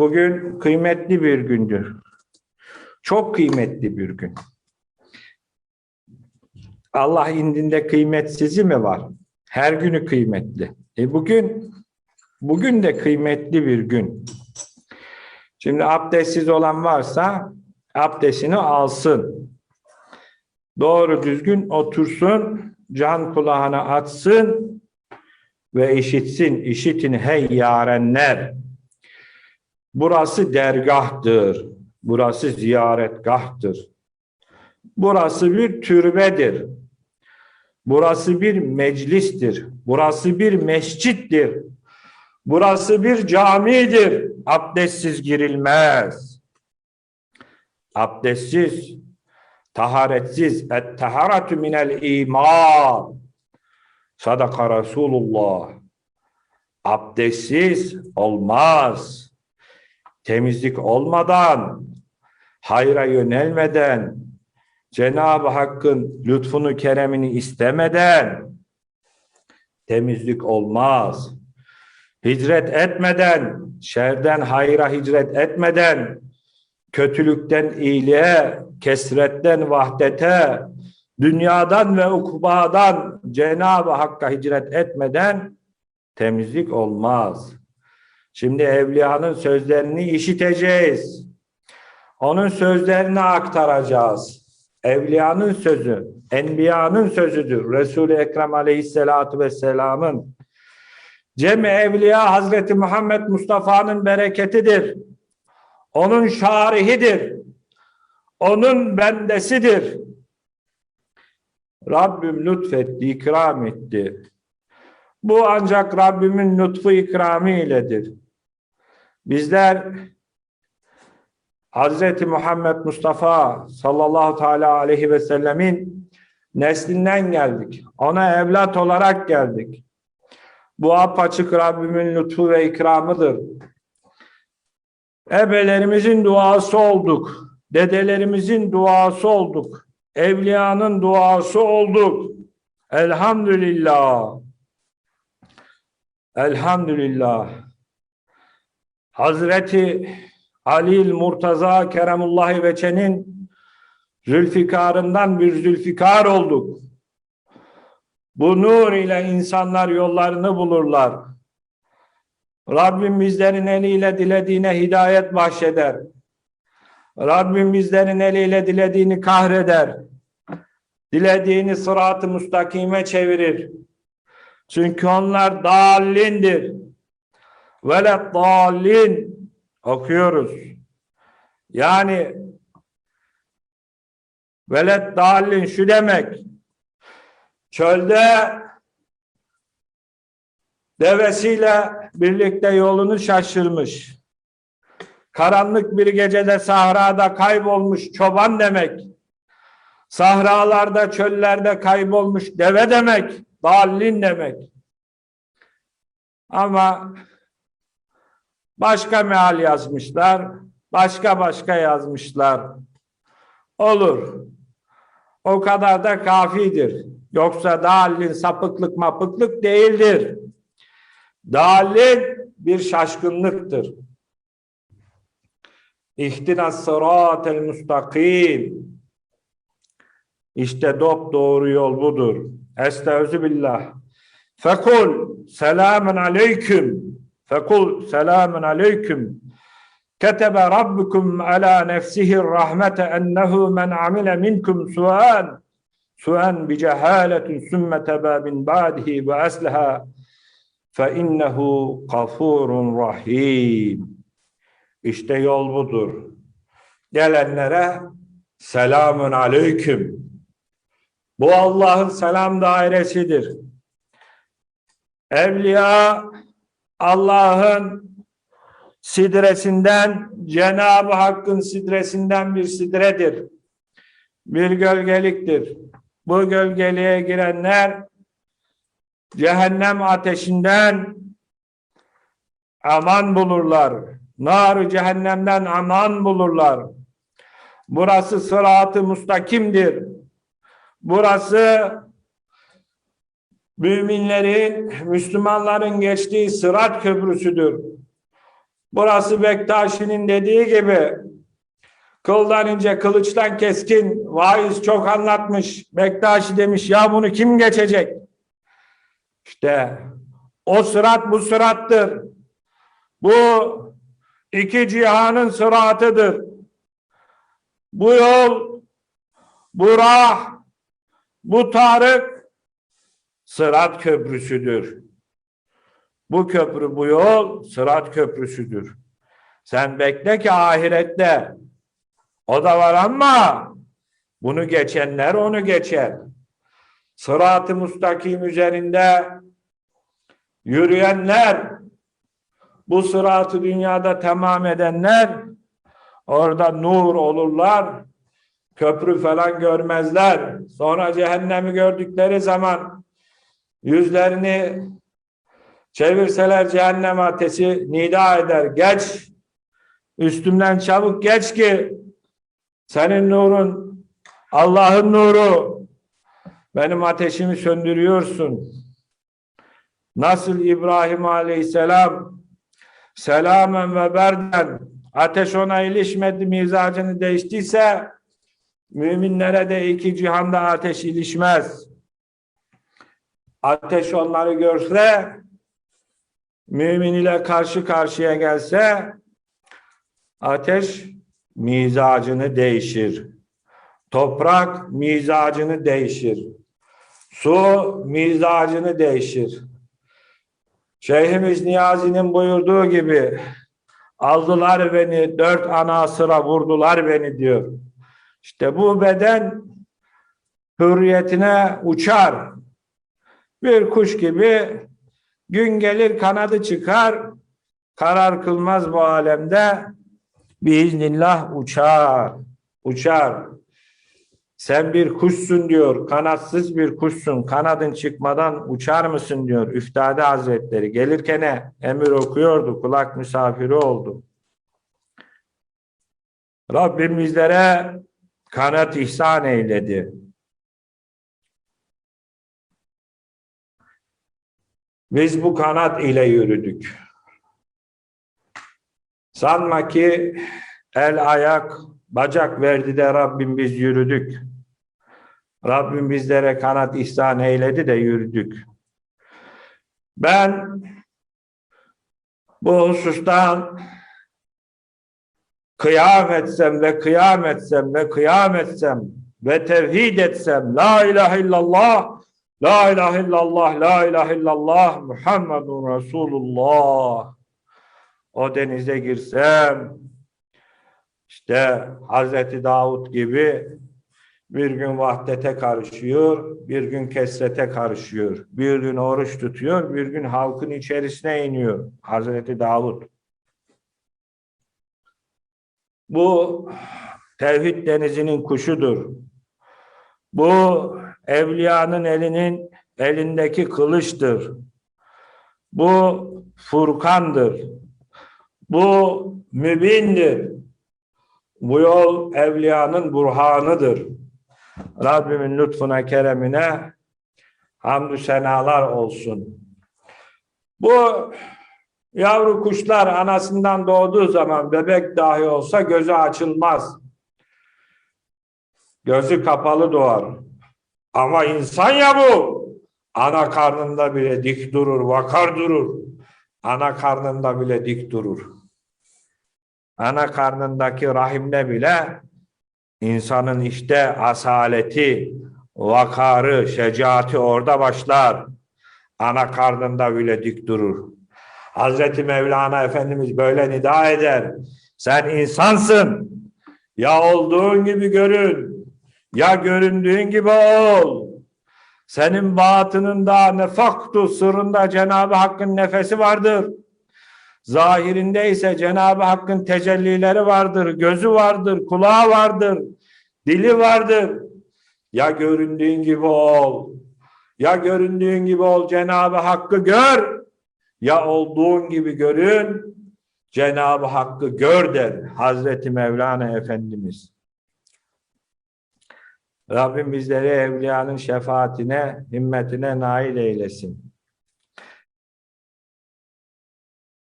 Bugün kıymetli bir gündür. Çok kıymetli bir gün. Allah indinde kıymetsizi mi var? Her günü kıymetli. E bugün bugün de kıymetli bir gün. Şimdi abdestsiz olan varsa abdestini alsın. Doğru düzgün otursun, can kulağına atsın ve işitsin. İşitin hey yarenler. Burası dergahtır. Burası ziyaretgahtır. Burası bir türbedir. Burası bir meclistir. Burası bir mescittir. Burası bir camidir. Abdestsiz girilmez. Abdestsiz, taharetsiz. Et-taharatu minel iman. Sadaka Resulullah. Abdestsiz olmaz. Temizlik olmadan, hayra yönelmeden, Cenab-ı Hakk'ın lütfunu, keremini istemeden temizlik olmaz. Hicret etmeden, şerden hayra hicret etmeden, kötülükten iyiliğe, kesretten vahdete, dünyadan ve ukbadan Cenab-ı Hakk'a hicret etmeden temizlik olmaz. Şimdi evliyanın sözlerini işiteceğiz. Onun sözlerini aktaracağız. Evliyanın sözü, enbiyanın sözüdür. Resul-i Ekrem aleyhissalatu vesselamın. Cem Evliya Hazreti Muhammed Mustafa'nın bereketidir. Onun şarihidir. Onun bendesidir. Rabbim lütfetti, ikram etti. Bu ancak Rabbimin lütfu ikramı iledir. Bizler Hazreti Muhammed Mustafa sallallahu teala aleyhi ve sellemin neslinden geldik. Ona evlat olarak geldik. Bu apaçık Rabbimin lütfu ve ikramıdır. Ebelerimizin duası olduk. Dedelerimizin duası olduk. Evliyanın duası olduk. Elhamdülillah. Elhamdülillah. Hazreti Halil Murtaza Keremullahi Veçe'nin Zülfikarından bir Zülfikar olduk. Bu nur ile insanlar yollarını bulurlar. Rabbim bizlerin eliyle dilediğine hidayet bahşeder. Rabbim bizlerin eliyle dilediğini kahreder. Dilediğini sırat-ı müstakime çevirir. Çünkü onlar dallindir. Velet dallin okuyoruz. Yani velet dallin şu demek. Çölde devesiyle birlikte yolunu şaşırmış. Karanlık bir gecede sahrada kaybolmuş çoban demek. Sahralarda, çöllerde kaybolmuş deve demek. Dallin demek. Ama başka meal yazmışlar, başka başka yazmışlar. Olur. O kadar da kafidir. Yoksa dallin sapıklık mapıklık değildir. Dallin bir şaşkınlıktır. İhtinas sıratel müstakim. İşte dop doğru yol budur. Estaizu billah. Fekul selamun aleyküm. Fekul selamun aleyküm. Ketebe rabbukum ala nefsihi rahmete ennehu men amile minkum suan suan bi cehaletin sümme teba min ba'dihi ve asleha fe innehu gafurun rahim. İşte yol budur. Gelenlere selamun aleyküm. Bu Allah'ın selam dairesidir. Evliya Allah'ın sidresinden, Cenab-ı Hakk'ın sidresinden bir sidredir. Bir gölgeliktir. Bu gölgeliğe girenler cehennem ateşinden aman bulurlar. Nar cehennemden aman bulurlar. Burası sırat-ı mustakimdir. Burası müminlerin, Müslümanların geçtiği sırat köprüsüdür. Burası Bektaşi'nin dediği gibi kıldan ince kılıçtan keskin vaiz çok anlatmış. Bektaşi demiş ya bunu kim geçecek? İşte o sırat bu sırattır. Bu iki cihanın sıratıdır. Bu yol, bu rah, bu tarık sırat köprüsüdür. Bu köprü, bu yol sırat köprüsüdür. Sen bekle ki ahirette o da var ama bunu geçenler onu geçer. Sırat-ı müstakim üzerinde yürüyenler, bu sıratı dünyada tamam edenler orada nur olurlar, köprü falan görmezler. Sonra cehennemi gördükleri zaman yüzlerini çevirseler cehennem ateşi nida eder. Geç, üstümden çabuk geç ki senin nurun, Allah'ın nuru benim ateşimi söndürüyorsun. Nasıl İbrahim Aleyhisselam selamen ve berden ateş ona ilişmedi mizacını değiştiyse müminlere de iki cihanda ateş ilişmez. Ateş onları görse mümin ile karşı karşıya gelse ateş mizacını değişir. Toprak mizacını değişir. Su mizacını değişir. Şeyhimiz Niyazi'nin buyurduğu gibi aldılar beni dört ana sıra vurdular beni diyor. İşte bu beden hürriyetine uçar. Bir kuş gibi gün gelir kanadı çıkar karar kılmaz bu alemde biiznillah uçar uçar. Sen bir kuşsun diyor, kanatsız bir kuşsun, kanadın çıkmadan uçar mısın diyor Üftade Hazretleri. Gelirken emir okuyordu, kulak misafiri oldu. Rabbim bizlere kanat ihsan eyledi. Biz bu kanat ile yürüdük. Sanma ki el ayak bacak verdi de Rabbim biz yürüdük. Rabbim bizlere kanat ihsan eyledi de yürüdük. Ben bu husustan kıyam etsem ve kıyam etsem ve kıyam etsem ve tevhid etsem la ilahe illallah la ilahe illallah la ilahe illallah Muhammedun Resulullah o denize girsem işte Hazreti Davut gibi bir gün vahdete karışıyor, bir gün kesrete karışıyor. Bir gün oruç tutuyor, bir gün halkın içerisine iniyor. Hazreti Davut. Bu tevhid denizinin kuşudur. Bu evliyanın elinin elindeki kılıçtır. Bu Furkan'dır. Bu mübindir. Bu yol evliyanın burhanıdır. Rabbimin lütfuna, keremine hamdü senalar olsun. Bu yavru kuşlar anasından doğduğu zaman bebek dahi olsa gözü açılmaz. Gözü kapalı doğar. Ama insan ya bu. Ana karnında bile dik durur, vakar durur. Ana karnında bile dik durur. Ana karnındaki rahimde bile insanın işte asaleti, vakarı, şecaati orada başlar. Ana karnında bile dik durur. Hazreti Mevlana Efendimiz böyle nida eder. Sen insansın. Ya olduğun gibi görün. Ya göründüğün gibi ol. Senin batınında nefaktu sırrında Cenab-ı Hakk'ın nefesi vardır. Zahirinde ise Cenab-ı Hakk'ın tecellileri vardır, gözü vardır, kulağı vardır, dili vardır. Ya göründüğün gibi ol, ya göründüğün gibi ol Cenab-ı Hakk'ı gör, ya olduğun gibi görün, Cenab-ı Hakk'ı gör der Hazreti Mevlana Efendimiz. Rabbim bizleri evliyanın şefaatine, himmetine nail eylesin.